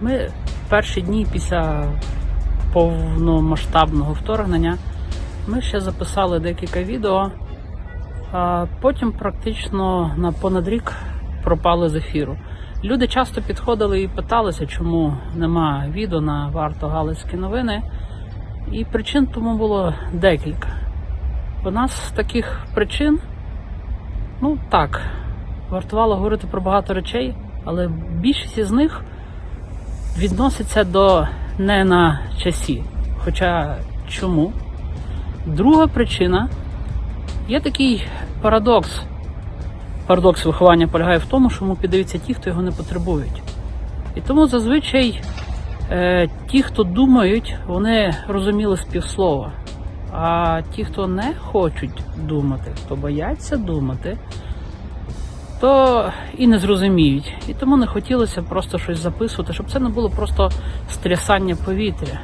Ми перші дні після повномасштабного вторгнення ми ще записали декілька відео, а потім практично на понад рік пропали з ефіру. Люди часто підходили і питалися, чому нема відео на варто Галицькі новини. І причин тому було декілька. У нас таких причин, ну так, вартувало говорити про багато речей, але більшість із них відноситься до не на часі. Хоча чому? Друга причина є такий парадокс. Парадокс виховання полягає в тому, що йому піддаються ті, хто його не потребують. І тому зазвичай е, ті, хто думають, вони розуміли співслова. А ті, хто не хочуть думати, хто бояться думати, то і не зрозуміють. І тому не хотілося просто щось записувати, щоб це не було просто стрясання повітря.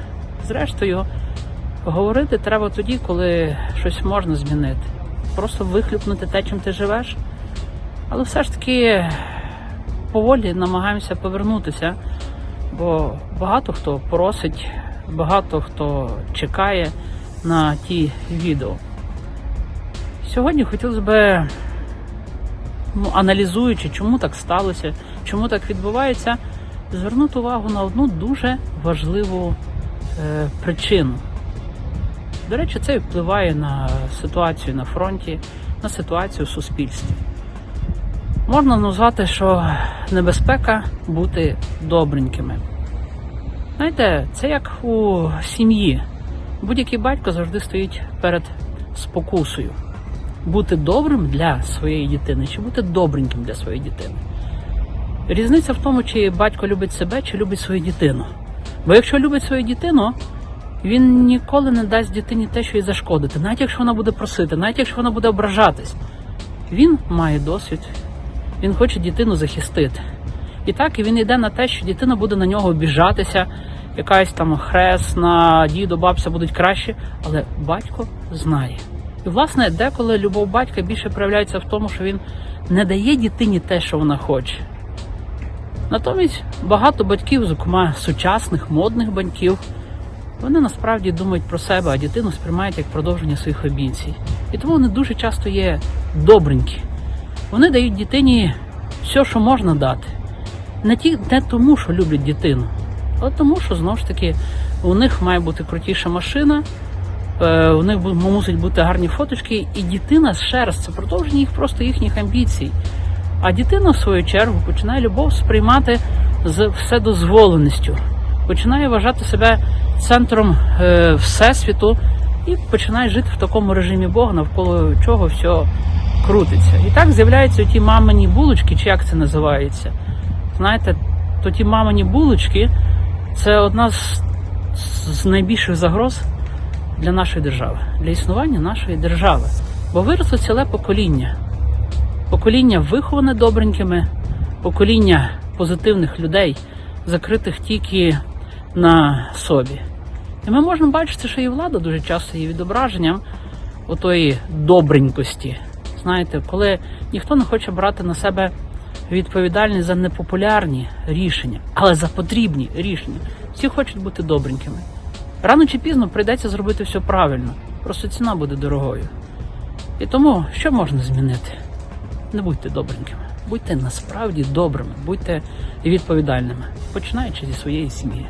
Зрештою, говорити треба тоді, коли щось можна змінити. Просто вихлюпнути те, чим ти живеш. Але все ж таки поволі намагаємося повернутися, бо багато хто просить, багато хто чекає на ті відео. Сьогодні хотілося б, ну, аналізуючи, чому так сталося, чому так відбувається, звернути увагу на одну дуже важливу е, причину. До речі, це впливає на ситуацію на фронті, на ситуацію в суспільстві. Можна назвати, що небезпека бути добренькими. Знаєте, це як у сім'ї. Будь-який батько завжди стоїть перед спокусою. Бути добрим для своєї дитини чи бути добреньким для своєї дитини. Різниця в тому, чи батько любить себе, чи любить свою дитину. Бо якщо любить свою дитину, він ніколи не дасть дитині те, що їй зашкодити, навіть якщо вона буде просити, навіть якщо вона буде ображатись. Він має досвід, він хоче дитину захистити. І так, і він йде на те, що дитина буде на нього обіжатися, якась там хресна, дідо, бабця будуть краще, але батько знає. І, власне, деколи любов батька більше проявляється в тому, що він не дає дитині те, що вона хоче. Натомість багато батьків, зокрема сучасних, модних батьків, вони насправді думають про себе, а дитину сприймають як продовження своїх амбіцій. І тому вони дуже часто є добренькі. Вони дають дитині все, що можна дати. Не, ті, не тому, що люблять дитину, а тому, що знову ж таки у них має бути крутіша машина, у них мусить бути гарні фоточки, і дитина ще раз це продовження їх просто їхніх амбіцій. А дитина, в свою чергу, починає любов сприймати з вседозволеністю, починає вважати себе центром е, всесвіту і починає жити в такому режимі Бога, навколо чого все крутиться. І так з'являються ті мамині булочки, чи як це називається. Знаєте, то ті мамині булочки це одна з, з найбільших загроз для нашої держави, для існування нашої держави. Бо виросло ціле покоління. Покоління виховане добренькими, покоління позитивних людей, закритих тільки на собі. І ми можемо бачити, що і влада дуже часто є відображенням отої добренькості. Знаєте, коли ніхто не хоче брати на себе відповідальність за непопулярні рішення, але за потрібні рішення. Всі хочуть бути добренькими. Рано чи пізно прийдеться зробити все правильно, просто ціна буде дорогою. І тому що можна змінити? Не будьте добренькими, будьте насправді добрими, будьте відповідальними, починаючи зі своєї сім'ї.